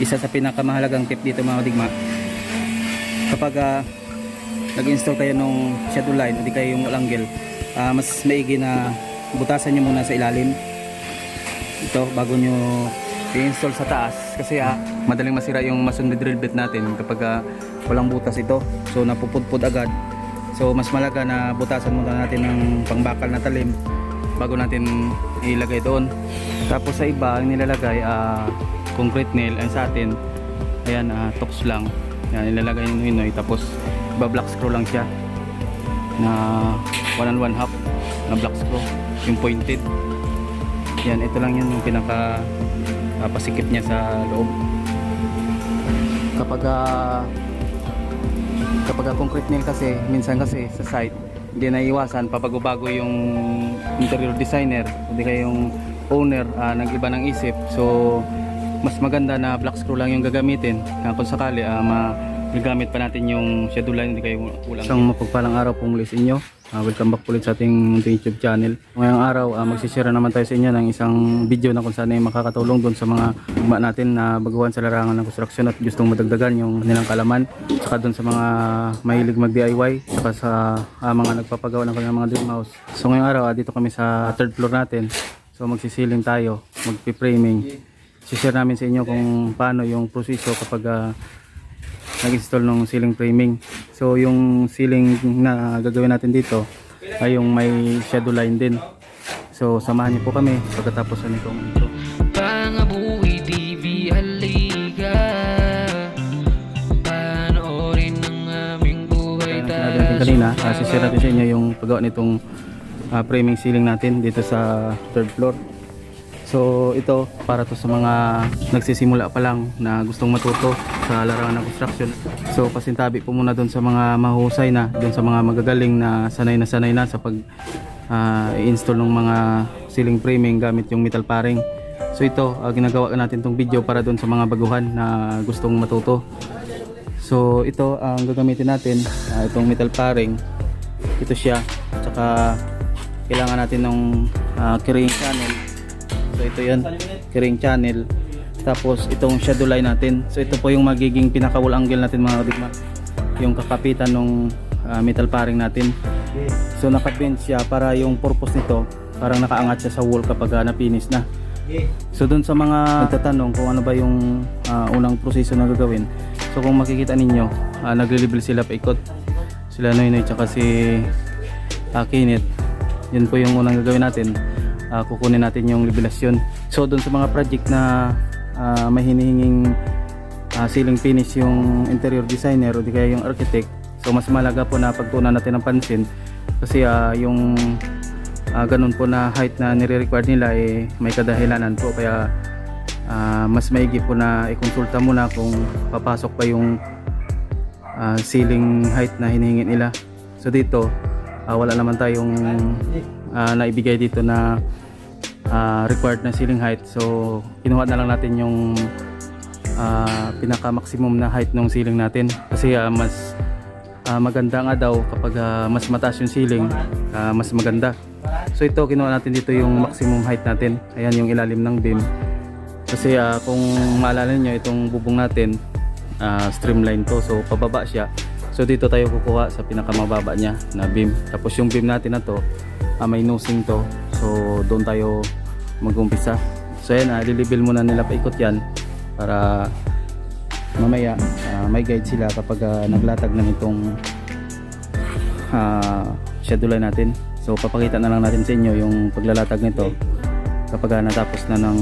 isa sa pinakamahalagang tip dito mga digma. Kapag ah, nag-install kayo nung shadow line o kayo yung angle ah, mas maigi na butasan nyo muna sa ilalim. Ito bago nyo i-install sa taas. Kasi ah, madaling masira yung mason drill bit natin kapag ah, walang butas ito. So napupudpud agad. So mas malaga na butasan muna natin ng pangbakal na talim bago natin ilagay doon. Tapos sa iba ang nilalagay ah, concrete nail ay sa atin ayan ah, tox lang. Yan nilalagay yung hinoy tapos iba black screw lang siya na 1 and 1 half na black screw yung pointed. Yan ito lang yun yung pinaka ah, pasikip niya sa loob. Kapag ah, kapag ah, concrete nail kasi minsan kasi sa site hindi na iwasan pabago-bago yung interior designer hindi kaya yung owner ah, nag-iba ng isip. So mas maganda na black screw lang yung gagamitin kaya kung sakali ah, magagamit pa natin yung shadow line hindi kayo kulang isang mapagpalang araw po muli sa inyo Ah, welcome back ulit sa ating YouTube channel. Ngayong araw, uh, magsishare naman tayo sa inyo ng isang video na kung saan ay makakatulong doon sa mga ugma natin na baguhan sa larangan ng construction at gustong madagdagan yung nilang kalaman. Saka doon sa mga mahilig mag-DIY, saka sa ah, mga nagpapagawa ng kanilang mga dream house. So ngayong araw, ah, dito kami sa third floor natin. So magsisiling tayo, magpi-framing. Share namin sa inyo kung paano yung proseso kapag ah, nag-install ng ceiling framing. So yung ceiling na gagawin natin dito ay yung may shadow line din. So samahan niyo po kami pagkatapos nitong intro. Pangabuhi di bihaliga Panoorin ang aming buhay sinabi natin kanina, uh, share natin sa inyo yung paggawa nitong ah, framing ceiling natin dito sa third floor. So ito para to sa mga nagsisimula pa lang na gustong matuto sa larangan ng construction. So pasintabi po muna doon sa mga mahusay na, doon sa mga magagaling na sanay na sanay na sa pag ah, i-install ng mga ceiling framing gamit yung metal paring. So ito, ah, ginagawa natin tong video para doon sa mga baguhan na gustong matuto. So ito ang gagamitin natin, ah, itong metal paring. Ito siya. Tsaka kailangan natin ng ah, carrying channel. So ito 'yan, carrying channel. Tapos itong shadow line natin. So ito po yung magiging pinaka-wall angle natin mga digma. Yung kakapitan ng ah, metal paring natin. So naka-bend siya para yung purpose nito parang nakaangat siya sa wall kapag uh, na-finish na. So doon sa mga nagtatanong kung ano ba yung ah, unang proseso na gagawin. So kung makikita ninyo, uh, nagre-level sila paikot. Sila Noynoy tsaka si uh, Kenneth. Yun po yung unang gagawin natin. Ah, kukunin natin yung levelasyon. So doon sa mga project na ah, may hinihinging ah, ceiling finish yung interior designer o di kaya yung architect. So mas malaga po na pagtunan natin ng pansin kasi ah, yung ah, ganun po na height na nire-require nila eh may kadahilanan po kaya ah, mas maigi po na ikonsulta muna kung papasok pa yung ah, ceiling height na hinihingi nila. So dito ah, wala naman tayong ah, naibigay dito na ah, required na ceiling height. So kinuha na lang natin yung ah, pinaka maximum na height ng ceiling natin. Kasi ah, mas ah, maganda nga daw kapag ah, mas mataas yung ceiling ah, mas maganda. So ito kinuha natin dito yung maximum height natin. Ayan yung ilalim ng beam. Kasi ah, kung maalala niyo itong bubong natin ah, streamline to. So pababa siya. So dito tayo kukuha sa pinakamababa niya na beam. Tapos yung beam natin na to ah, may nosing to. So doon tayo mag-umpisa. So ayan ah, lilibil muna nila paikot yan para mamaya ah, may guide sila kapag ah, naglatag ng itong uh, line natin. So papakita na lang natin sa inyo yung paglalatag nito kapag ah, natapos na ng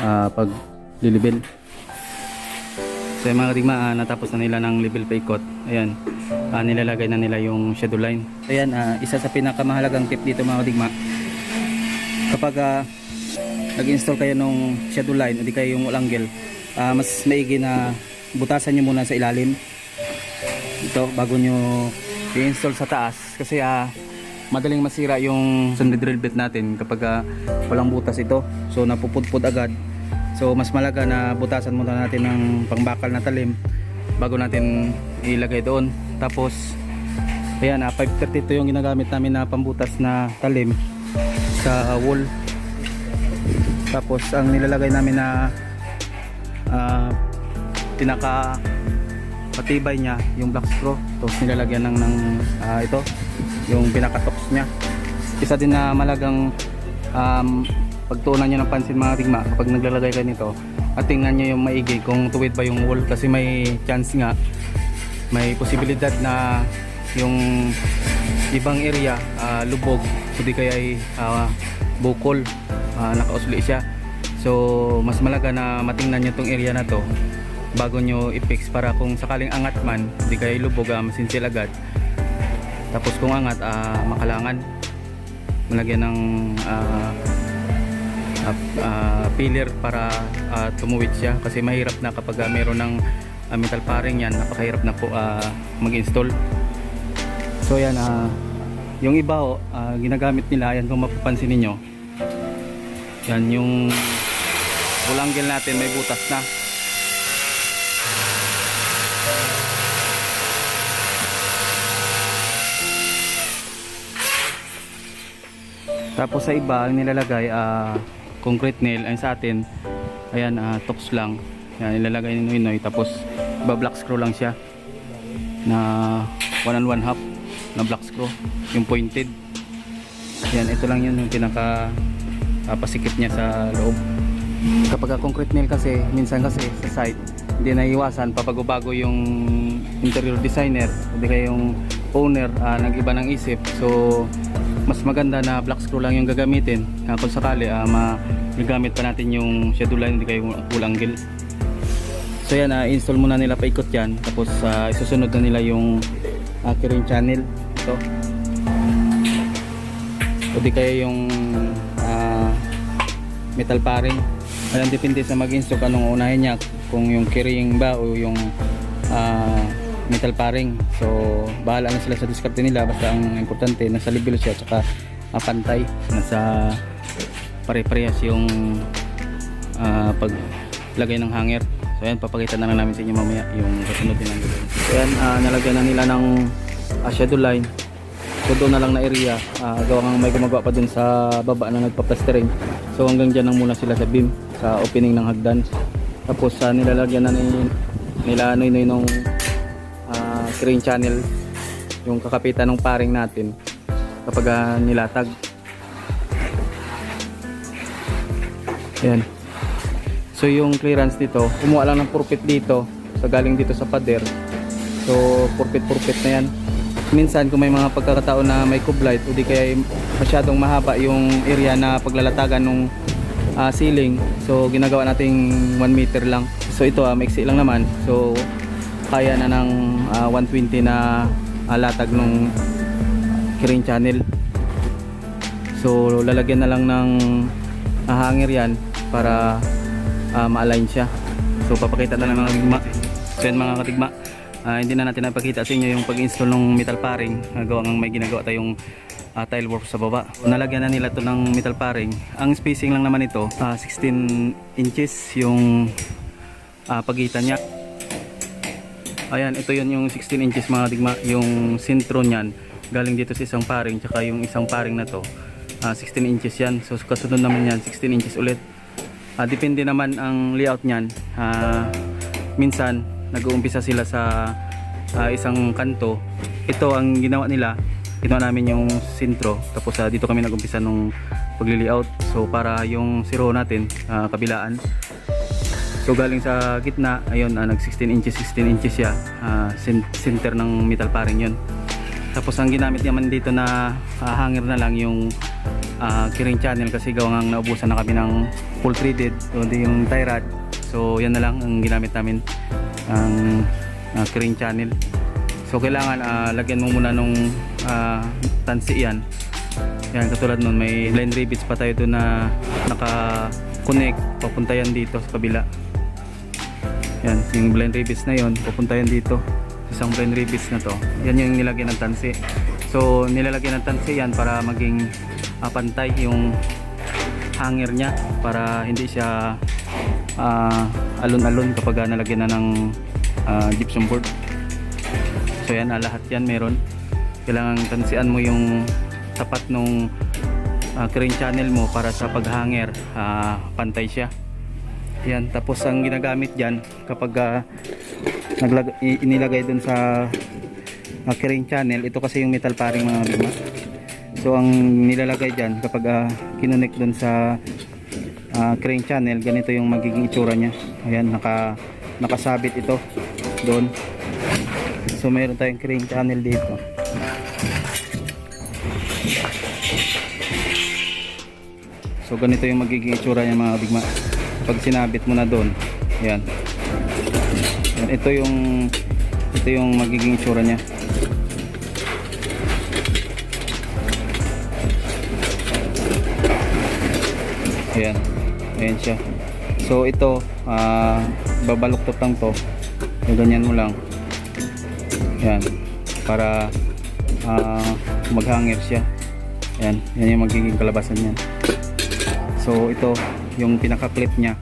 uh, paglilibil. So yung mga digma ah, natapos na nila ng level paikot. Ayan ah, nilalagay na nila yung shadow line. Ayan ah, isa sa pinakamahalagang tip dito mga digma kapag ah, nag-install kayo ng shadow line o kayo yung angle ah, mas maigi na butasan nyo muna sa ilalim. Ito bago nyo i-install sa taas. Kasi ah, madaling masira yung sunday drill bit natin kapag ah, walang butas ito. So napupudpud agad. So mas malaga na butasan muna natin ng pangbakal na talim bago natin ilagay doon. Tapos ayan ah, 532 yung ginagamit namin na pambutas na talim sa wall. Tapos ang nilalagay namin na ah, pinaka patibay niya yung black screw tapos nilalagyan ng, ng ah, ito yung pinaka tops niya. Isa din na malagang um, pagtuunan nyo ng pansin mga tigma kapag naglalagay kayo nito at tingnan nyo yung maigi kung tuwid ba yung wall. Kasi may chance nga may posibilidad na yung ibang area ah, lubog. Kundi kaya ay ah, bukol ah, nakausli siya. So mas malaga na matingnan nyo tong area na to bago nyo i-fix para kung sakaling angat man hindi kayo lubog ah, masinsil agad. Tapos kung angat ah, makalangan. Malagyan ng ah, ah, ah, pillar para ah, tumuwid siya kasi mahirap na kapag ah, meron ng ah, metal paring yan napakahirap na po ah, mag-install so yan ah, yung iba oh, ah, ginagamit nila yan kung mapapansin ninyo yan yung bulanggil natin may butas na Tapos sa iba, ang nilalagay ah concrete nail. Ay sa atin, ayan, ah, tops lang. Yan, nilalagay ni Noy Tapos, iba black screw lang siya. Na 1 and 1 half na black screw. Yung pointed. Yan, ito lang yun yung pinaka ah, pasikip niya sa loob. Kapag concrete nail kasi, minsan kasi sa site, hindi na iwasan, pabago-bago yung interior designer, hindi kaya yung owner ah, nag-iba ng isip. So, mas maganda na black screw lang yung gagamitin uh, kung sakali uh, magagamit pa natin yung shadow line hindi kayo kulanggil so yan uh, install muna nila paikot yan tapos uh, isusunod na nila yung uh, carrying channel ito o kaya yung uh, metal paring. Ayan depende sa mag-install anong unahin niya kung yung carrying ba o yung uh, metal paring. So bahala na sila sa diskarte nila. Basta ang importante nasa level siya tsaka uh, pantay nasa pare-parehas yung ah, paglagay ng hanger. So yan papakita na lang namin sa inyo mamaya yung kasunod din ang gagawin so yan ah, nalagyan na nila ng ah, shadow line. So doon na lang na area. Uh, gawa nga may gumagawa pa dun sa baba na nagpa-plastering. So hanggang dyan lang muna sila sa beam sa opening ng hagdan. Tapos ah, nilalagyan na ni, nila noy noy nung ah, crane channel yung kakapitan ng paring natin kapag ah, nilatag. Yan so yung clearance dito kumuha lang ng purpit dito. Sa galing dito sa pader. So purpit purpit na yan minsan kung may mga pagkakataon na may kublight o di kaya masyadong mahaba yung area na paglalatagan ng ah, ceiling so ginagawa nating 1 meter lang. So ito ah, maiksi lang naman. So kaya na ng ah, 120 na ah, latag nung crane channel. So lalagyan na lang ng ah, hanger yan para ah, ma-align siya. So papakita na lang yan mga katigma Ah, hindi na natin napakita sa inyo yung pag-install ng metal paring gawa ng may ginagawa tayong ah, tile work sa baba nalagyan na nila to ng metal paring ang spacing lang naman ito ah, 16 inches yung ah, pagitan niya Ayan, ito yun yung 16 inches mga digma. Yung sintro niyan, galing dito sa isang paring, tsaka yung isang paring na to, ah, 16 inches yan. So kasunod naman yan, 16 inches ulit. Ah, depende naman ang layout niyan. Ah, minsan, nag-uumpisa sila sa ah, isang kanto. Ito ang ginawa nila, ginawa namin yung sintro. Tapos ah, dito kami nag-umpisa nung pagli-layout. So para yung zero natin, ah, kabilaan, So galing sa gitna, ayun, ah, nag 16 inches, 16 inches siya. ah, cen- center ng metal paring yun. Tapos ang ginamit naman dito na ah, hanger na lang yung ah, carrying channel kasi gawa nga naubusan na kami ng full threaded, kundi yung tie rod. So yan na lang ang ginamit namin ang ah, carrying channel. So kailangan ah, lagyan mo muna nung ah, tansi yan. Yan katulad nun may line rivets pa tayo doon na naka-connect papunta yan dito sa kabila. Yan, yung blend rivets na yon pupunta yan dito. Isang blend rivets na to. Yan yung nilagyan ng tansi. So, nilalagyan ng tansi yan para maging ah, pantay yung hanger niya para hindi siya ah, alon-alon kapag ah, nalagyan na ng ah, gypsum board. So yan, ah, lahat yan meron. Kailangan tansian mo yung tapat nung ah, crane channel mo para sa paghanger, ah, pantay siya. Yan, tapos ang ginagamit diyan kapag ah, naglag inilagay dun sa uh, crane channel, ito kasi yung metal paring mga bigma. So ang nilalagay diyan kapag uh, kinunik dun sa ah, crane channel, ganito yung magiging itsura niya. Ayan, naka nakasabit ito doon. So meron tayong crane channel dito. So ganito yung magiging itsura niya mga bigma. Pag sinabit mo na doon, ayan. Ayan, ito yung ito yung magiging itsura niya. Ayan. Ayan siya. So ito, ah babaluktot lang to. Yung ganyan mo lang. Ayan. Para ah maghangir siya. Ayan. Yan yung magiging kalabasan niyan. So ito, yung pinaka-clip niya.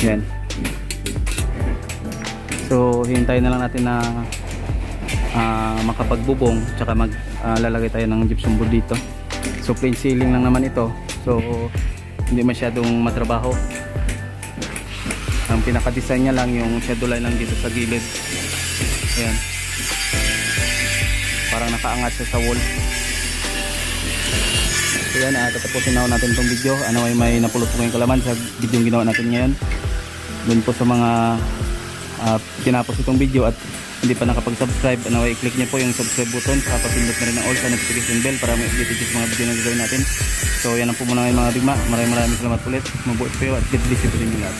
Yan. So hintayin na lang natin na ah, makapagbubong tsaka mag ah, lalagay tayo ng gypsum board dito. So plain ceiling lang naman ito. So hindi masyadong matrabaho. Ang pinaka-design niya lang yung shadow line lang dito sa gilid. Ayan. Parang nakaangat siya sa wall. So yan, uh, tatapusin na natin itong video. Ano ay may napulot ko ngayong kalaman sa video ginawa natin ngayon. Doon po sa mga uh, tinapos itong video at hindi pa nakapag-subscribe, ano ay click niyo po yung subscribe button saka papindot na rin ang all sa notification bell para may update yung mga video na gagawin natin. So yan ang po muna ngayon mga digma. Maraming maraming salamat ulit. Mabuhay po at God bless you po din yung lahat.